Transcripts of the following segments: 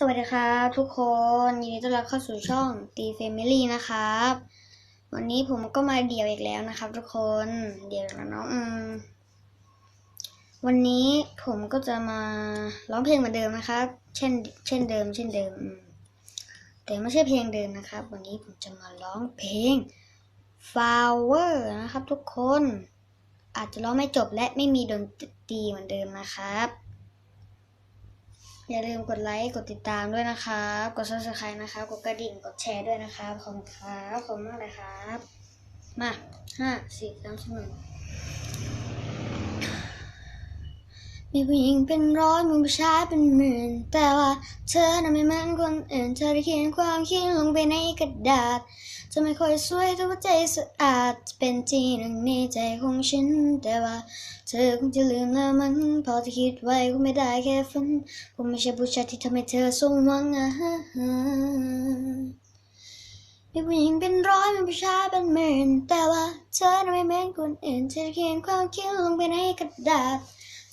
สวัสดีครับทุกคนยินดีต้อนรับเข้าสู่ช่องตีเฟมิลี่นะครับ วันนี้ผมก็มาเดี่ยวอีกแล้วนะครับ ทุกคนเดี่ยวแล้วเนาะวันนี้ผมก็จะมาร้องเพลงเหมือนเดิมนะครับ เช่น เช่นเดิม เช่นเดิม แต่ไม่ใช่เพลงเดิมนะครับ วันนี้ผมจะมาร้องเพลง flower นะครับ ทุกคน อาจจะร้องไม่จบและไม่มีดนตรีเหมือนเดิมนะครับ อย่าลืมกดไลค์กดติดตามด้วยนะครับ กด subscribe นะครับ กดกระดิ่งกดแชร์ด้วยนะครับขอบคุณครับขอบคุณมากเลยครับ มาห้าสี่สามสองหนึ่งมีผู้หญิงเป็นร้อยมีผู้ชายเป็นหมื่น แต่ว่าเธอน่ะไม่เหมือนคนอื่นเธอได้เขียนความคิดลงไปในกระดาษ จะไม่ค่อยสวยแต่ว่าใจสะอาดจะเป็นที่หนึ่งในใจของฉัน แต่ว่าเธอคงจะลืมแล้วมันพอที่คิดไว้คงไม่ได้แค่ฝันผมไม่ใช่ผู้ชายที่ทำให้เธอสมหวังอะฮะฮะมีผู้หญิงเป็นร้อยมีผู้ชายเป็นหมื่นแต่ว่าเธอไม่เหมือนคนอื่นเธอเขียนความคิดลงไปในกระดาษ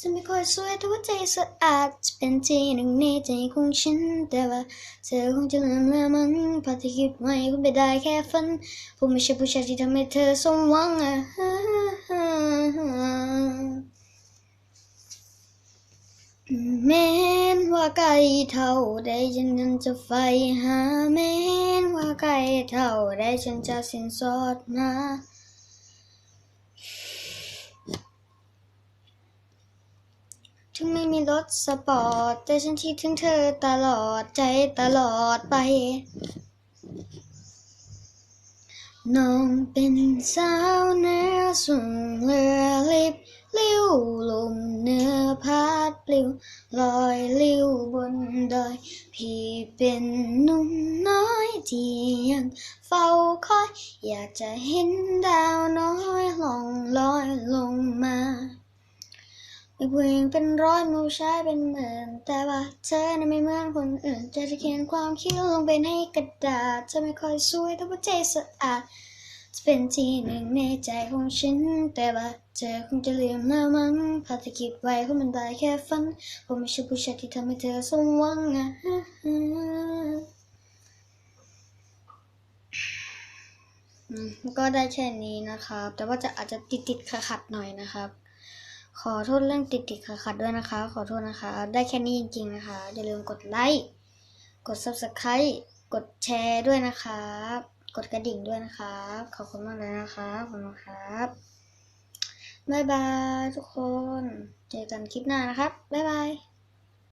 จะไม่ค่อยสวยแต่ว่าใจสะอาดจะเป็นที่หนึ่งในใจของฉัน แต่ว่าเธอคงจะลืมแล้วมันพอที่คิดไว้คงไม่ได้แค่ฝันผมไม่ใช่ผู้ชายที่ทำให้เธอสมหวังอะฮะฮะฮะแม้นว่าไกลเท่าใดฉันนั้นจะไฟหาแม้นว่าไกลเท่าใดฉันจะสิ้นสอดมาถึงไม่มี รถสปอร์ตแต่ฉันคิดถึงเธอตลอดใจตลอดไป น้องเป็นสาวเนื้อสูงเรือลิบลิ้วลมเนื้อพัดปลิวลอยลิ้วบนดอย พี่เป็นหนุ่มน้อยที่ยังเฝ้าคอย อยากจะเห็นดาวน้อยล่องลอยลงมา มีผู้หญิงเป็นร้อยมูชายเป็นหมื่นแต่ว่าเธอน่ะไม่เหมือนคนอื่นเธอจะเขียนความคิดลงไปในกระดาษเธอไม่ค่อยสวยแต่ว่าใจสะอาดจะเป็นที่หนึ่งในใจของฉัน แต่ว่าเธอคงจะลืมแล้วมั้งพอจะคิดไว้คงมันได้แค่ฝันผมไม่ใช่ผู้ชายที่ทำให้เธอสมหวังอะอืมก็ได้แค่นี้นะครับ แต่ว่าจะอาจจะติดติดขัดขัดๆหน่อยนะครับ ขอโทษเรื่องติดติดขัดดๆด้วยนะคะ ขอโทษนะคะ ได้แค่นี้จริง ๆ นะคะ อย่าลืมกดไลค์ กด subscribe กดแชร์ด้วยนะครับกดกระดิ่งด้วยนะครับ ขอบคุณมากเลยนะครับขอบคุณครับ บ๊ายบายทุกคน เจอกันคลิปหน้านะครับ บ๊ายบาย